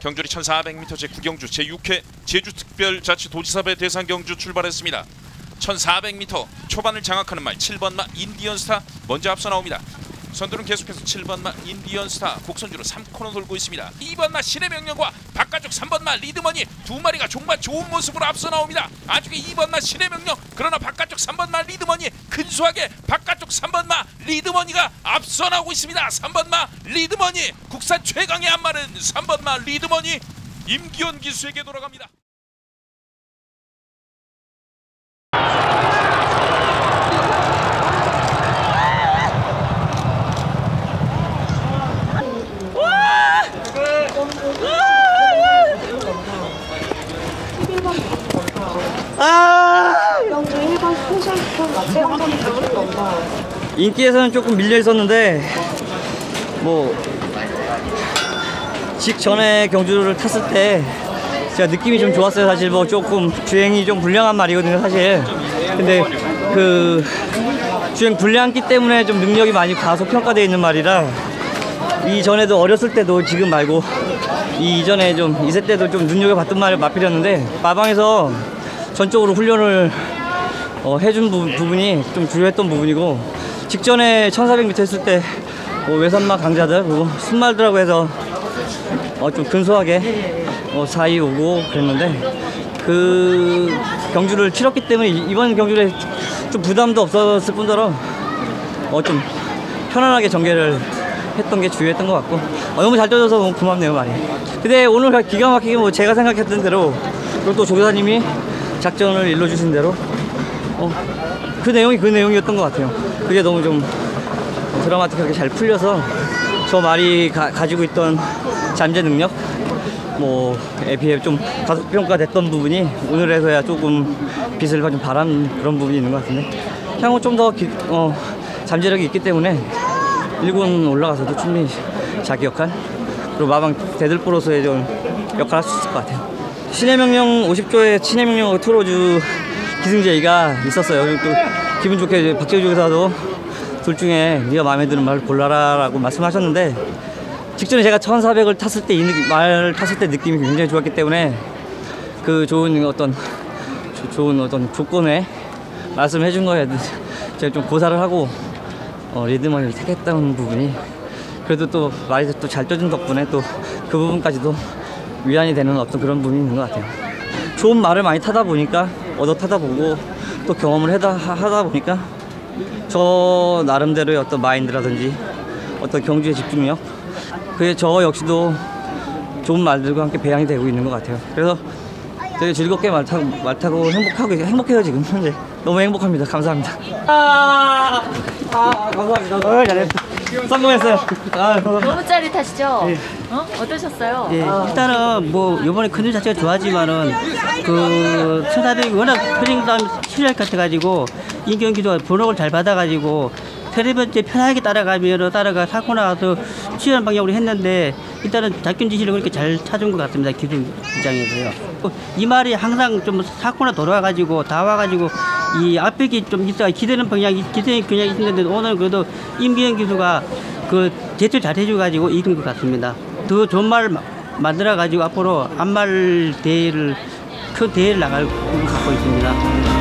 경주리 1400m 제9경주 제6회 제주특별자치도지사배 대상 경주 출발했습니다. 1400m 초반을 장악하는 말 7번 마 인디언 스타 먼저 앞서 나옵니다. 선두는 계속해서 7번 마 인디언 스타 곡선주로 3코너 돌고 있습니다. 2번 마 신의 명령과 바깥쪽 3번 마 리드머니 두 마리가 정말 좋은 모습으로 앞서 나옵니다. 안쪽에 2번 마 신의 명령 그러나 바깥쪽 3번 마 리드머니 근소하게 바깥쪽 3번 마 리드머니가 앞서 나오고 있습니다. 3번 마 리드머니 국산 최강의 안마는 3번 마 리드머니 임기현 기수에게 돌아갑니다. 영주 1번 스페셜 마체 한번 들어오는 건가? 인기에서는 조금 밀려 있었는데 뭐 직전에 경주를 탔을 때 제가 느낌이 좀 좋았어요. 사실 뭐 조금 주행이 좀 불량한 말이거든요 사실. 근데 그 주행 불량기 때문에 좀 능력이 많이 과소평가되어 있는 말이라 이전에도 어렸을 때도 지금 말고 이 이전에 좀 이세 때도 좀 눈여겨봤던 말을 맞비렸는데 마방에서 전적으로 훈련을 어, 해준 부, 부분이 좀 주요했던 부분이고 직전에 1400m 했을 때 뭐 외산마 강자들 그리고 순말들하고 해서 어, 좀 근소하게 어, 사이 오고 그랬는데 그 경주를 치렀기 때문에 이- 이번 경주에 좀 부담도 없었을 뿐더러 어, 좀 편안하게 전개를 했던 게 주요했던 것 같고 어, 너무 잘 떠줘서 너무 고맙네요 많이 근데 오늘 기가 막히게 뭐 제가 생각했던 대로 그리고 또 조교사님이 작전을 일러주신 대로 어, 그 내용이 그 내용이었던 것 같아요. 그게 너무 좀 드라마틱하게 잘 풀려서 저 말이 가, 가지고 있던 잠재 능력 뭐에 비해 좀 과소평가됐던 부분이 오늘에서야 조금 빛을 좀 발한 그런 부분이 있는 것 같은데 향후 좀더 어, 잠재력이 있기 때문에 일군 올라가서도 충분히 자기 역할 그리고 마방 대들보로서의 좀 역할 할수 있을 것 같아요. 신의 명령 50조의 신의 명령 틀어주 기승제의가 있었어요. 또 기분 좋게 박재주 교사도 둘 중에 네가 마음에 드는 말을 골라라라고 말씀하셨는데 직전에 제가 1400을 탔을 때 이 말 탔을 때 느낌이 굉장히 좋았기 때문에 그 좋은 어떤 조- 좋은 어떤 조건에 말씀해 준 거에 제가 좀 고사를 하고 어, 리드머니를 택했다는 부분이 그래도 또 말이 또 잘 떠준 덕분에 또 그 부분까지도 위안이 되는 어떤 그런 부분이 있는 것 같아요. 좋은 말을 많이 타다 보니까 얻어 타다 보고 또 경험을 하다, 하다 보니까 저 나름대로의 어떤 마인드라든지 어떤 경주의 집중력 그게 저 역시도 좋은 말들과 함께 배양이 되고 있는 것 같아요. 그래서 되게 즐겁게 말 타고, 말 타고 행복하고 행복해요 지금 현재 너무 행복합니다. 감사합니다. 아, 아 감사합니다. 어, 잘했어. 성공했어요. 아. 너무 짜릿하시죠? 어? 어떠셨어요? 예, 일단은 뭐 이번에 컨디션 자체가 좋아지만은 그 천사들이 워낙 트레이닝 실력 같아가지고 인경기도 번호를 잘 받아가지고 테레비에 편하게 따라가면 따라가 사고 나서 취한 방향으로 했는데 일단은 작전 지시를 그렇게 잘 찾은 것 같습니다 기준 입장에서요. 또이 말이 항상 좀 사고나 돌아와가지고 다 와가지고 이 앞벽이 좀 있어 기대는 방향이 기대는 그냥 있는데 오늘 그래도 임기현 기수가 그 제출 잘 해줘가지고 이긴 것 같습니다. 더 좋은 말 마- 만들어가지고 앞으로 안말 대회를 큰 대회를 나갈 것 갖고 있습니다.